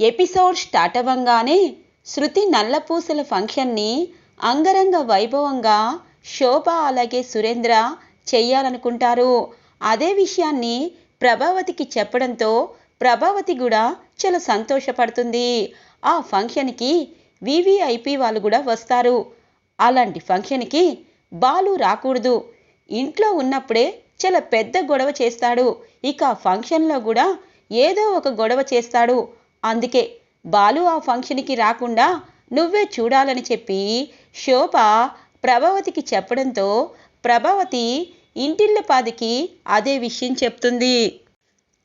Episode start అవ్వంగానే శృతి నల్లపూసల ఫంక్షన్ని అంగరంగ వైభవంగా శోభ అలాగే సురేంద్ర చెయ్యాలనుకుంటారు. అదే విషయాన్ని ప్రభావతికి చెప్పడంతో ప్రభావతి కూడా చాలా సంతోషపడుతుంది. ఆ ఫంక్షన్కి వివిఐపి వాళ్ళు కూడా వస్తారు. అలాంటి ఫంక్షన్కి బాలు రాకూడదు. ఇంట్లో ఉన్నప్పుడే చాలా పెద్ద గొడవ చేస్తాడు. ఇక ఆ ఫంక్షన్లో కూడా ఏదో ఒక గొడవ చేస్తాడు. అందుకే బాలు ఆ ఫంక్షన్కి రాకుండా నువ్వే చూడాలని చెప్పి శోభ ప్రభావతికి చెప్పడంతో ప్రభావతి ఇంటిళ్ళపాదికి అదే విషయం చెప్తుంది.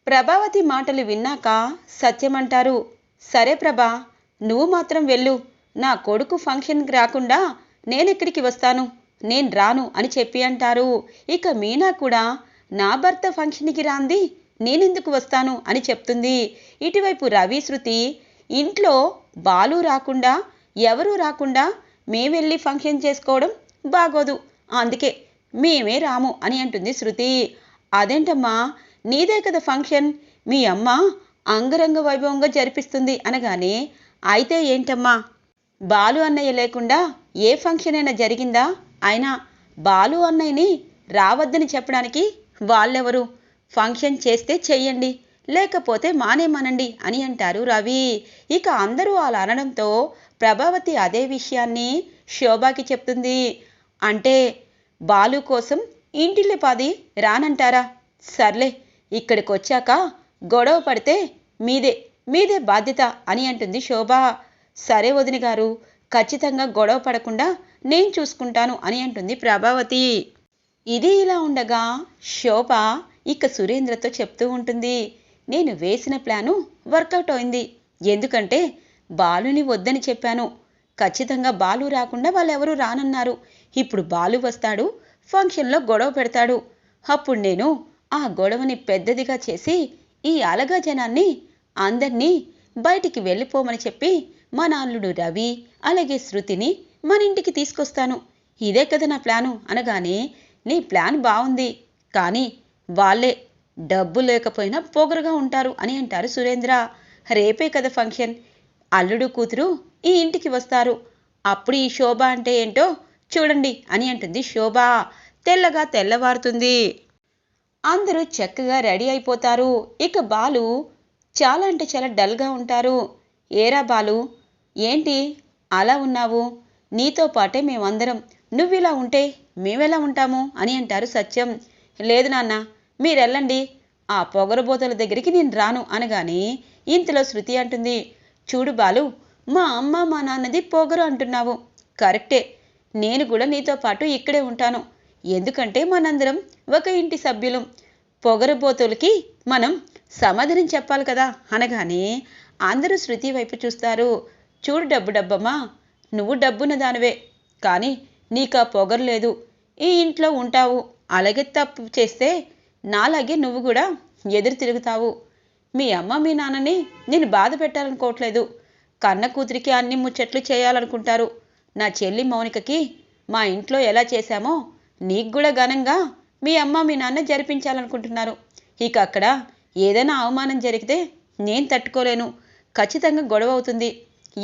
ప్రభావతి మాటలు విన్నాక సత్యమంటారు సరే ప్రభా నువ్వు మాత్రం వెళ్ళు. నా కొడుకు ఫంక్షన్కి రాకుండా నేనెక్కడికి వస్తాను? నేను రాను అని చెప్పి అంటారు. ఇక మీనా కూడా నా భర్త ఫంక్షన్కి రాంది నేనెందుకు వస్తాను అని చెప్తుంది. ఇటువైపు రవి శృతి ఇంట్లో బాలు రాకుండా ఎవరూ రాకుండా మేమెళ్ళి ఫంక్షన్ చేసుకోవడం బాగోదు. అందుకే మేమే రాము అని అంటుంది శృతి. అదేంటమ్మా నీదే కదా ఫంక్షన్? మీ అమ్మ అంగరంగ వైభవంగా జరిపిస్తుంది అనగానే అయితే ఏంటమ్మా బాలు అన్నయ్య లేకుండా ఏ ఫంక్షన్ అయినా జరిగిందా? అయినా బాలు అన్నయ్యని రావద్దని చెప్పడానికి వాళ్ళెవరు? ఫంక్షన్ చేస్తే చెయ్యండి లేకపోతే మానేమనండి అని అంటారు రవి. ఇక అందరూ అలా అనడంతో ప్రభావతి అదే విషయాన్ని శోభాకి చెప్తుంది. అంటే బాలు కోసం ఇంటిల్లి పాది రానంటారా? సర్లే ఇక్కడికి వచ్చాక గొడవ పడితే మీదే మీదే బాధ్యత అని అంటుంది శోభ. సరే వదిన గారు ఖచ్చితంగా గొడవ పడకుండా నేను చూసుకుంటాను అని అంటుంది ప్రభావతి. ఇది ఇలా ఉండగా శోభ ఇక సురేంద్రతో చెప్తూ ఉంటుంది నేను వేసిన ప్లాను వర్కౌట్ అయింది. ఎందుకంటే బాలుని వద్దని చెప్పాను. ఖచ్చితంగా బాలు రాకుండా వాళ్ళెవరూ రానన్నారు. ఇప్పుడు బాలు వస్తాడు ఫంక్షన్లో గొడవ పెడతాడు. అప్పుడు నేను ఆ గొడవని పెద్దదిగా చేసి ఈ అలగా జనాన్ని అందరినీ బయటికి వెళ్ళిపోమని చెప్పి మా నాల్లుడు రవి అలాగే శృతిని మన ఇంటికి తీసుకొస్తాను. ఇదే కదా నా ప్లాను అనగానే నీ ప్లాన్ బాగుంది కానీ వాళ్ళే డబ్బు లేకపోయినా పొగరుగా ఉంటారు అని అంటారు సురేంద్ర. రేపే కదా ఫంక్షన్. అల్లుడు కూతురు ఈ ఇంటికి వస్తారు. అప్పుడు ఈ శోభ అంటే ఏంటో చూడండి అని అంటుంది శోభ. తెల్లగా తెల్లవారుతుంది. అందరూ చక్కగా రెడీ అయిపోతారు. ఇక బాలు చాలా అంటే చాలా డల్గా ఉంటారు. ఏరా బాలు ఏంటి? అలా ఉన్నావు? నీతో పాటే మేమందరం. నువ్వు ఇలా ఉంటే మేమెలా ఉంటాము? అని అంటారు సత్యం. లేదు నాన్న మీరెళ్ళండి. ఆ పొగరబోతల దగ్గరికి నేను రాను అనగానే ఇంతలో శృతి అంటుంది చూడు బాలు మా అమ్మ మా నాన్నది పొగరు అంటున్నావు. కరెక్టే నేను కూడా నీతో పాటు ఇక్కడే ఉంటాను. ఎందుకంటే మనందరం ఒక ఇంటి సభ్యులం. పొగరబోతులకి మనం సమాధానం చెప్పాలి కదా? అనగానే అందరూ శృతి వైపు చూస్తారు. చూడు డబ్బు డబ్బమ్మా నువ్వు డబ్బున్న దానివే. కానీ నీకు ఆ పొగరు లేదు. ఈ ఇంట్లో ఉంటావు. అలాగే తప్పు చేస్తే నాలాగే నువ్వు కూడా ఎదురు తిరుగుతావు. మీ అమ్మ మీ నాన్నని నేను బాధ పెట్టాలనుకోవట్లేదు. కన్న కూతురికి అన్ని ముచ్చట్లు చేయాలనుకుంటారు. నా చెల్లి మౌనికకి మా ఇంట్లో ఎలా చేశామో నీకు కూడా ఘనంగా మీ అమ్మ మీ నాన్న జరిపించాలనుకుంటున్నారు. ఇక అక్కడ ఏదైనా అవమానం జరిగితే నేను తట్టుకోలేను. ఖచ్చితంగా గొడవ అవుతుంది.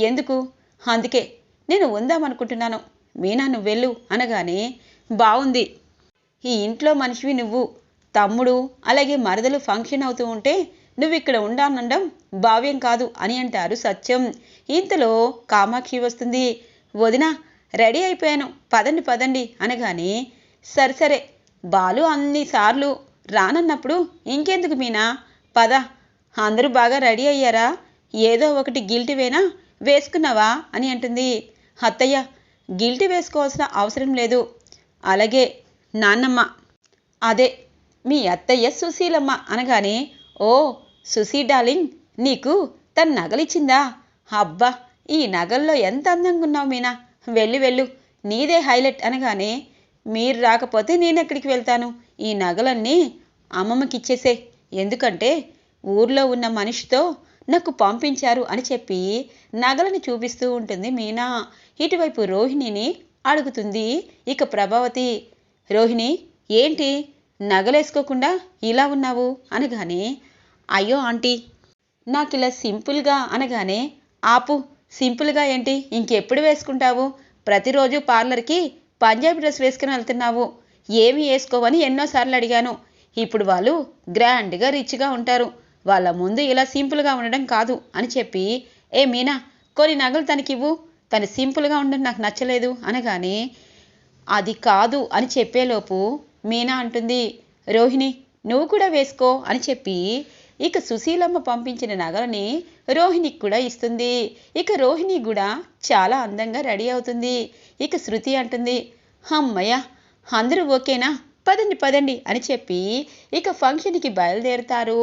ఎందుకు? అందుకే నేను ఉందామనుకుంటున్నాను. మీనా నువ్వు వెళ్ళు అనగానే బాగుంది ఈ ఇంట్లో మనిషివి నువ్వు. తమ్ముడు అలాగే మరదలు ఫంక్షన్ అవుతూ ఉంటే నువ్వు ఇక్కడ ఉండాలనడం భావ్యం కాదు అని అంటారు సత్యం. ఇంతలో కామాక్షి వస్తుంది. వదిన రెడీ అయిపోయాను. పదండి పదండి అనగానే సరే సరే బాలు అన్నిసార్లు రానన్నప్పుడు ఇంకెందుకు మీనా? పద. అందరూ బాగా రెడీ అయ్యారా? ఏదో ఒకటి గిల్టివేనా వేసుకున్నావా? అని అంటుంది. అత్తయ్య గిల్టి వేసుకోవాల్సిన అవసరం లేదు. అలాగే నాన్నమ్మ. అదే మీ అత్తయ్య సుశీలమ్మ అనగానే ఓ సుశీ డార్లింగ్ నీకు తన నగలిచ్చిందా? అబ్బా ఈ నగల్లో ఎంత అందంగా ఉన్నావు మీనా. వెళ్ళు వెళ్ళు నీదే హైలైట్ అనగానే మీరు రాకపోతే నేను ఎక్కడికి వెళ్తాను? ఈ నగలన్నీ అమ్మమ్మకి ఇచ్చేసే ఎందుకంటే ఊర్లో ఉన్న మనిషితో నాకు పంపించారు అని చెప్పి నగలను చూపిస్తూ ఉంటుంది మీనా. ఇటువైపు రోహిణిని అడుగుతుంది ఇక ప్రభావతి రోహిణి ఏంటి? నగలేసుకోకుండా ఇలా ఉన్నావు? అనగానే అయ్యో ఆంటీ నాకు ఇలా సింపుల్గా అనగానే ఆపు సింపుల్గా ఏంటి? ఇంకెప్పుడు వేసుకుంటావు? ప్రతిరోజు పార్లర్కి పంజాబీ డ్రెస్ వేసుకుని వెళ్తున్నావు. ఏమి వేసుకోవని ఎన్నోసార్లు అడిగాను. ఇప్పుడు వాళ్ళు గ్రాండ్గా రిచ్గా ఉంటారు. వాళ్ళ ముందు ఇలా సింపుల్గా ఉండడం కాదు అని చెప్పి ఏ మీనా కొన్ని నగలు తనకివ్వు. తను సింపుల్గా ఉండడం నాకు నచ్చలేదు. అనగానే అది కాదు అని చెప్పేలోపు మీనా అంటుంది రోహిణి నువ్వు కూడా వేసుకో అని చెప్పి ఇక సుశీలమ్మ పంపించిన నగలని రోహిణికి కూడా ఇస్తుంది. ఇక రోహిణి కూడా చాలా అందంగా రెడీ అవుతుంది. ఇక శృతి అంటుంది అమ్మయ్య అందరూ ఓకేనా? పదండి పదండి అని చెప్పి ఇక ఫంక్షన్కి బయలుదేరుతారు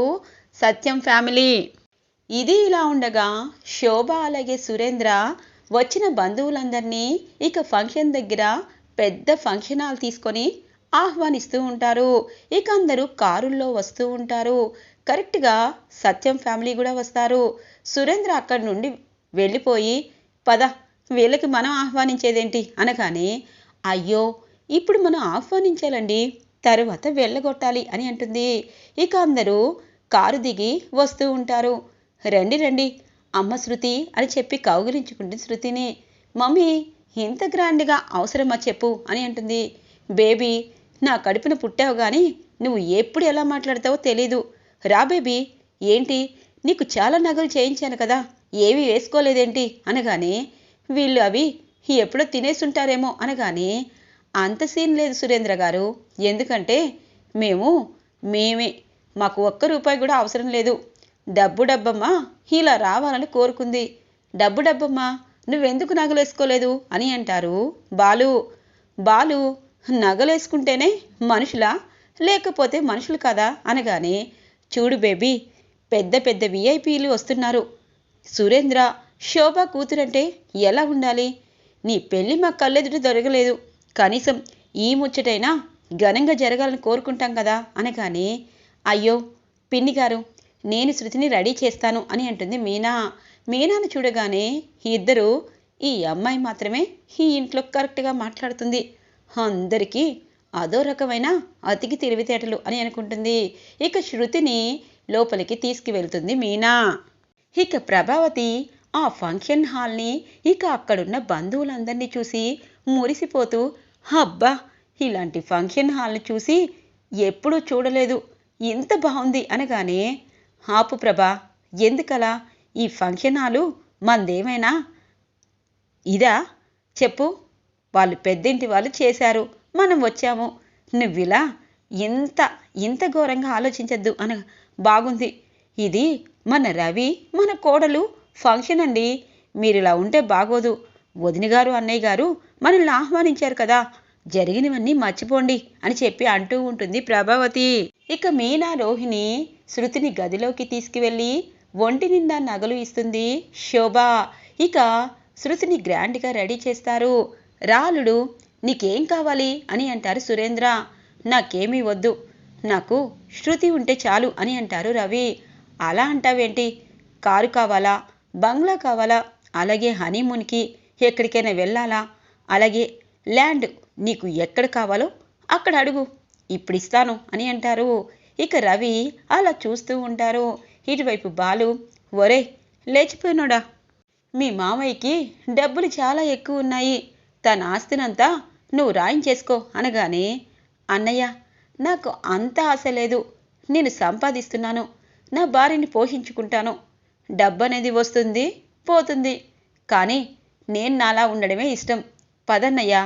సత్యం ఫ్యామిలీ. ఇది ఇలా ఉండగా శోభ అలాగే సురేంద్ర వచ్చిన బంధువులందరినీ ఇక ఫంక్షన్ దగ్గర పెద్ద ఫంక్షన్ హాల్ తీసుకొని ఆహ్వానిస్తూ ఉంటారు. ఇక అందరూ కారుల్లో వస్తూ ఉంటారు. కరెక్ట్గా సత్యం ఫ్యామిలీ కూడా వస్తారు. సురేంద్ర అక్కడి నుండి వెళ్ళిపోయి పద వీళ్ళకి మనం ఆహ్వానించేదేంటి? అనగానే అయ్యో ఇప్పుడు మనం ఆహ్వానించాలండి తరువాత వెళ్ళగొట్టాలి అని అంటుంది. ఇక అందరూ కారు దిగి వస్తూ ఉంటారు. రండి రండి అమ్మ శృతి అని చెప్పి కౌగిలించుకుంటుంది శృతిని. మమ్మీ ఇంత గ్రాండ్గా అవసరమా చెప్పు అని అంటుంది. బేబీ నా కడుపున పుట్టావు కానీ నువ్వు ఎప్పుడు ఎలా మాట్లాడతావో తెలీదు. రా బేబీ ఏంటి? నీకు చాలా నగలు చేయించాను కదా ఏవి వేసుకోలేదేంటి? అనగానే వీళ్ళు అవి ఎప్పుడో తినేసుంటారేమో అనగానే అంత సీన్ లేదు సురేంద్ర గారు. ఎందుకంటే మేము మేమే మాకు ఒక్క రూపాయి కూడా అవసరం లేదు. డబ్బు డబ్బమ్మా ఇలా రావాలని కోరుకుంది. డబ్బు డబ్బమ్మా నువ్వెందుకు నగలేసుకోలేదు? అని అంటారు. బాలు బాలు నగలేసుకుంటేనే మనుషులా? లేకపోతే మనుషులు కదా? అనగానే చూడు బేబీ పెద్ద పెద్ద విఐపీలు వస్తున్నారు. సురేంద్ర శోభ కూతురంటే ఎలా ఉండాలి? నీ పెళ్ళి మా కళ్ళెదుట దొరకలేదు. కనీసం ఈ ముచ్చటైనా ఘనంగా జరగాలని కోరుకుంటాం కదా? అనగానే అయ్యో పిన్ని గారు నేను శృతిని రెడీ చేస్తాను అని అంటుంది మీనా. మీనాను చూడగానే ఇద్దరు ఈ అమ్మాయి మాత్రమే ఈ ఇంట్లో కరెక్ట్గా మాట్లాడుతుంది. అందరికీ అదో రకమైన అతికి తెలివితేటలు అని అనుకుంటుంది. ఇక శృతిని లోపలికి తీసుకువెళ్తుంది మీనా. ఇక ప్రభావతి ఆ ఫంక్షన్ హాల్ని ఇక అక్కడున్న బంధువులందరినీ చూసి మురిసిపోతూ అబ్బా ఇలాంటి ఫంక్షన్ హాల్ని చూసి ఎప్పుడూ చూడలేదు. ఇంత బాగుంది అనగానే ఆపు ప్రభా ఎందుకలా? ఈ ఫంక్షన్ హాలు మందేమైనా? ఇదా? చెప్పు. వాళ్ళు పెద్దింటి వాళ్ళు చేశారు. మనం వచ్చాము. నువ్విలా? ఇంత ఇంత ఘోరంగా ఆలోచించద్దు అన బాగుంది. ఇది మన రవి మన కోడలు. ఫంక్షన్ అండి. మీరు ఇలా ఉంటే బాగోదు. వదిన గారు అన్నయ్య గారు మనల్ని ఆహ్వానించారు కదా. జరిగినవన్నీ మర్చిపోండి అని చెప్పి అంటూ ఉంటుంది ప్రభావతి. ఇక మీనా రోహిణి శృతిని గదిలోకి తీసుకువెళ్ళి ఒంటి నిండా నగలు ఇస్తుంది శోభ. ఇక శృతిని గ్రాండ్గా రెడీ చేస్తారు. రాలుడు నీకేం కావాలి? అని అంటారు సురేంద్ర. నాకేమీ వద్దు. నాకు శృతి ఉంటే చాలు అని అంటారు రవి. అలా అంటావేంటి? కారు కావాలా? బంగ్లా కావాలా? అలాగే హనీమూన్కి ఎక్కడికైనా వెళ్ళాలా? అలాగే ల్యాండ్ నీకు ఎక్కడ కావాలో అక్కడ అడుగు. ఇప్పుడు ఇస్తాను అని అంటారు. ఇక రవి అలా చూస్తూ ఉంటారు. ఇటువైపు బాలు ఒరే లేచిపోయినోడా? మీ మామయ్యకి డబ్బులు చాలా ఎక్కువ ఉన్నాయి. తన ఆస్తినంతా నువ్వు రాయించేసుకో అనగానే అన్నయ్య నాకు అంత ఆశ లేదు. నేను సంపాదిస్తున్నాను. నా భార్యని పోషించుకుంటాను. డబ్బు అనేది వస్తుంది పోతుంది. కానీ నేను నాలా ఉండడమే ఇష్టం. పదన్నయ్య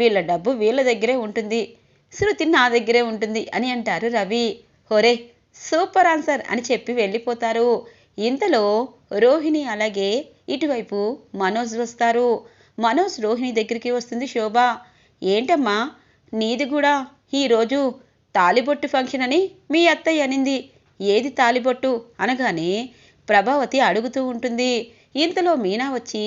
వీళ్ళ డబ్బు వీళ్ళ దగ్గరే ఉంటుంది. శృతి నా దగ్గరే ఉంటుంది అని అంటారు రవి. హొరే సూపర్ ఆన్సర్ అని చెప్పి వెళ్ళిపోతారు. ఇంతలో రోహిణి అలాగే ఇటువైపు మనోజ్ వస్తారు. మనోజ్ రోహిణి దగ్గరికి వస్తుంది శోభ. ఏంటమ్మా నీది కూడా ఈరోజు తాలిబొట్టు ఫంక్షన్ అని మీ అత్తయ్య అనింది. ఏది తాలిబొట్టు? అనగానే ప్రభావతి అడుగుతూ ఉంటుంది. ఇంతలో మీనా వచ్చి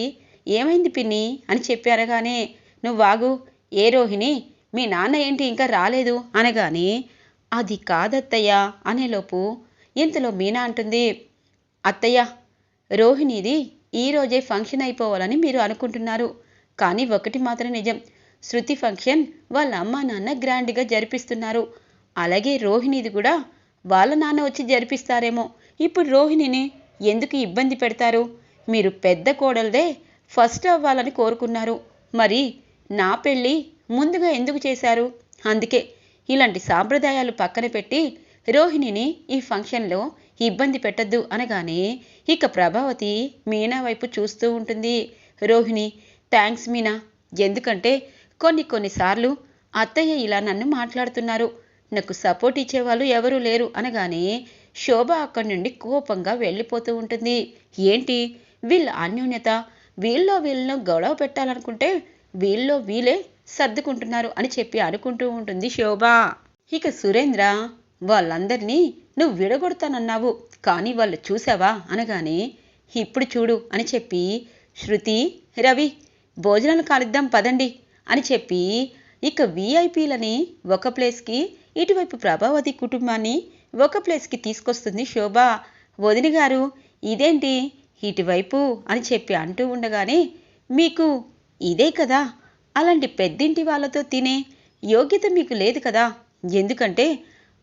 ఏమైంది పిన్ని అని చెప్పి అనగానే నువ్వాగు ఏ రోహిణి మీ నాన్న ఏంటి ఇంకా రాలేదు? అనగానే అది కాదత్తయ్య అనేలోపు ఇంతలో మీనా అంటుంది అత్తయ్య రోహిణిది ఈరోజే ఫంక్షన్ అయిపోవాలని మీరు అనుకుంటున్నారు. కానీ ఒకటి మాత్రం నిజం శృతి ఫంక్షన్ వాళ్ళ అమ్మ నాన్న గ్రాండ్గా జరిపిస్తున్నారు. అలాగే రోహిణిది కూడా వాళ్ళ నాన్న వచ్చి జరిపిస్తారేమో. ఇప్పుడు రోహిణిని ఎందుకు ఇబ్బంది పెడతారు? మీరు పెద్ద కోడలదే ఫస్ట్ అవ్వాలని కోరుకున్నారు. మరి నా పెళ్ళి ముందుగా ఎందుకు చేశారు? అందుకే ఇలాంటి సాంప్రదాయాలు పక్కన పెట్టి రోహిణిని ఈ ఫంక్షన్లో ఇబ్బంది పెట్టద్దు అనగానే ఇక ప్రభావతి మీనా వైపు చూస్తూ ఉంటుంది. రోహిణి థ్యాంక్స్ మీనా. ఎందుకంటే కొన్ని కొన్నిసార్లు అత్తయ్య ఇలా నన్ను మాట్లాడుతున్నారు. నాకు సపోర్ట్ ఇచ్చేవాళ్ళు ఎవరూ లేరు అనగానే శోభ అక్కడి నుండి కోపంగా వెళ్ళిపోతూ ఉంటుంది. ఏంటి? వీళ్ళ అన్యోన్యత? వీళ్ళలో వీళ్ళను గొడవ పెట్టాలనుకుంటే వీళ్ళలో వీళ్ళే సర్దుకుంటున్నారు అని చెప్పి అనుకుంటూ ఉంటుంది శోభ. ఇక సురేంద్ర వాళ్ళందరినీ నువ్వు విడగొడతానన్నావు కానీ వాళ్ళు చూసావా? అనగానే ఇప్పుడు చూడు అని చెప్పి శృతి రవి భోజనాలు కాలిద్దాం పదండి అని చెప్పి ఇక వీఐపీలని ఒక ప్లేస్కి ఇటువైపు ప్రభావతి కుటుంబాన్ని ఒక ప్లేస్కి తీసుకొస్తుంది శోభ. వదిన గారు ఇదేంటి? ఇటువైపు అని చెప్పి అంటూ ఉండగానే మీకు ఇదే కదా. అలాంటి పెద్దింటి వాళ్ళతో తినే యోగ్యత మీకు లేదు కదా. ఎందుకంటే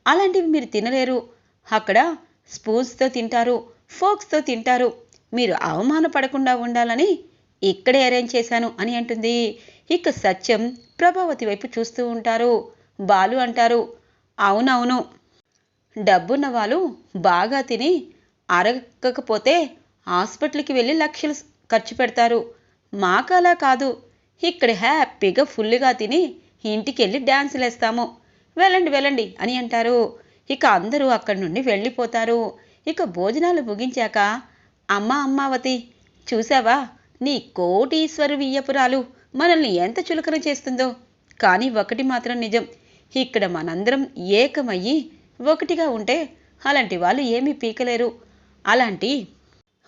అలాంటివి మీరు తినలేరు. అక్కడ స్పూన్స్తో తింటారు ఫోక్స్తో తింటారు. మీరు అవమానపడకుండా ఉండాలని ఇక్కడే అరేంజ్ చేశాను అని అంటుంది. ఇక సత్యం ప్రభావతి వైపు చూస్తూ ఉంటారు. బాలు అంటారు అవునవును. డబ్బున్న వాళ్ళు బాగా తిని అరగకపోతే హాస్పిటల్కి వెళ్ళి లక్షలు ఖర్చు పెడతారు. మాకు అలా కాదు. ఇక్కడ హ్యాపీగా ఫుల్గా తిని ఇంటికి వెళ్ళి డ్యాన్సులు వేస్తాము వెళ్ళండి వెళ్ళండి అని అంటారు. ఇక అందరూ అక్కడి నుండి వెళ్ళిపోతారు. ఇక భోజనాలు ముగించాక అమ్మ అమ్మావతి చూసావా? నీ కోటీశ్వరు వియ్యపురాలు మనల్ని ఎంత చులకన చేస్తుందో. కానీ ఒకటి మాత్రం నిజం. ఇక్కడ మనందరం ఏకమయ్యి ఒకటిగా ఉంటే అలాంటి వాళ్ళు ఏమీ పీకలేరు. అలాంటి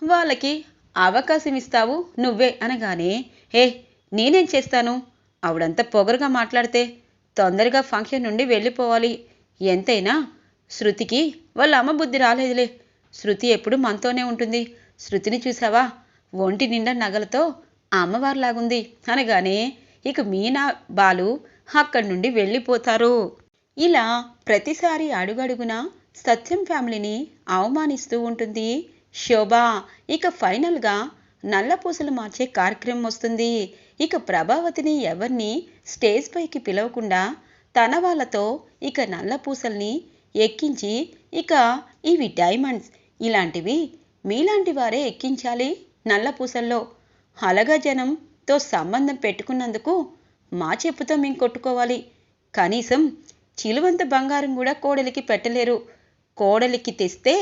వాళ్ళకి అవకాశం ఇస్తావు నువ్వే అనగానే హే నేనేం చేస్తాను? ఆవిడంతా పొగరుగా మాట్లాడితే తొందరగా ఫంక్షన్ నుండి వెళ్ళిపోవాలి. ఎంతైనా శృతికి వాళ్ళ అమ్మ బుద్ధి రాలేదులే. శృతి ఎప్పుడు మనతోనే ఉంటుంది. శృతిని చూసావా? ఒంటి నిండా నగలతో అమ్మవారిలాగుంది. అనగానే ఇక మీనా బాలు అక్కడి నుండి వెళ్ళిపోతారు. ఇలా ప్రతిసారి అడుగడుగునా సత్యం ఫ్యామిలీని అవమానిస్తూ ఉంటుంది. శోభ ఇక ఫైనల్గా నల్లపూసలు మార్చే కార్యక్రమం వస్తుంది. ఇక ప్రభావతిని ఎవరిని స్టేజ్ పైకి పిలవకుండా తన వాళ్ళతో ఇక నల్లపూసల్ని ఎక్కించి ఇక ఇవి డైమండ్స్ ఇలాంటివి మీలాంటి వారే ఎక్కించాలి నల్లపూసల్లో. అలగా జనంతో సంబంధం పెట్టుకున్నందుకు మా చెప్పుతో మేము కొట్టుకోవాలి. కనీసం చిలువంత బంగారం కూడా కోడలికి పెట్టలేరు. కోడలికి తెస్తే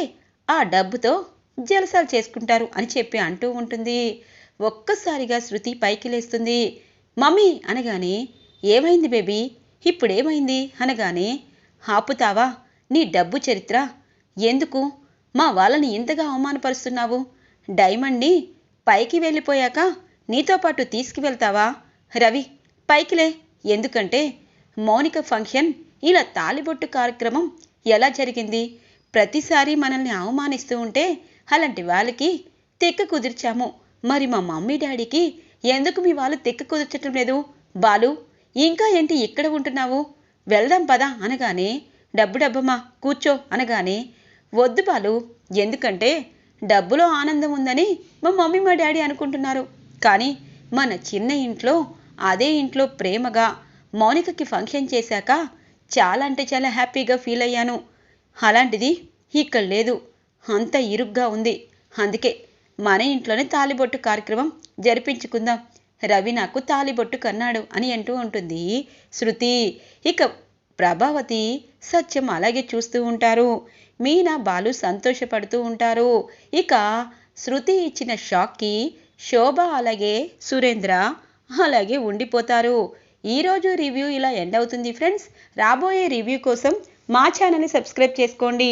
ఆ డబ్బుతో జలసాలు చేసుకుంటారు అని చెప్పి అంటూ ఉంటుంది. ఒక్కసారిగా శృతి పైకి లేస్తుంది. మమ్మీ అనగానే ఏమైంది బేబీ? ఇప్పుడేమైంది? అనగానే ఆపుతావా? నీ డబ్బు చరిత్ర? ఎందుకు? మా వాళ్ళని ఇంతగా అవమానపరుస్తున్నావు? డైమండ్ని పైకి వెళ్ళిపోయాక నీతో పాటు తీసుకువెళ్తావా? రవి పైకిలే ఎందుకంటే మౌనిక ఫంక్షన్ ఇలా తాలిబొట్టు కార్యక్రమం ఎలా జరిగింది? ప్రతిసారి మనల్ని అవమానిస్తూ ఉంటే అలాంటి వాళ్ళకి తెక్క కుదిర్చాము. మరి మా మమ్మీ డాడీకి ఎందుకు మీ వాళ్ళు తెక్క కుదిర్చటం లేదు? బాలు ఇంకా ఏంటి ఇక్కడ ఉంటున్నావు? వెళ్దాం పదా అనగానే డబ్బు డబ్బమ్మా కూర్చో అనగానే వద్దు బాలు ఎందుకంటే డబ్బులో ఆనందం ఉందని మా మమ్మీ మా డాడీ అనుకుంటున్నారు. కానీ మన చిన్న ఇంట్లో అదే ఇంట్లో ప్రేమగా మౌనికకి ఫంక్షన్ చేశాక చాలా అంటే చాలా హ్యాపీగా ఫీల్ అయ్యాను. అలాంటిది ఇక్కడ లేదు. అంత ఇరుగ్గా ఉంది. అందుకే మన ఇంట్లోనే తాలిబొట్టు కార్యక్రమం జరిపించుకుందాం. రవి నాకు తాలిబొట్టు కన్నాడు అని అంటూ ఉంటుంది. శృతి ఇక ప్రభావతి సత్యం అలాగే చూస్తూ ఉంటారు. మీనా బాలు సంతోషపడుతూ ఉంటారు. ఇక శృతి ఇచ్చిన షాక్కి శోభ అలాగే సురేంద్ర అలాగే ఉండిపోతారు. ఈరోజు రివ్యూ ఇలా ఎండ్ అవుతుంది ఫ్రెండ్స్. రాబోయే రివ్యూ కోసం మా ఛానల్ని సబ్స్క్రైబ్ చేసుకోండి.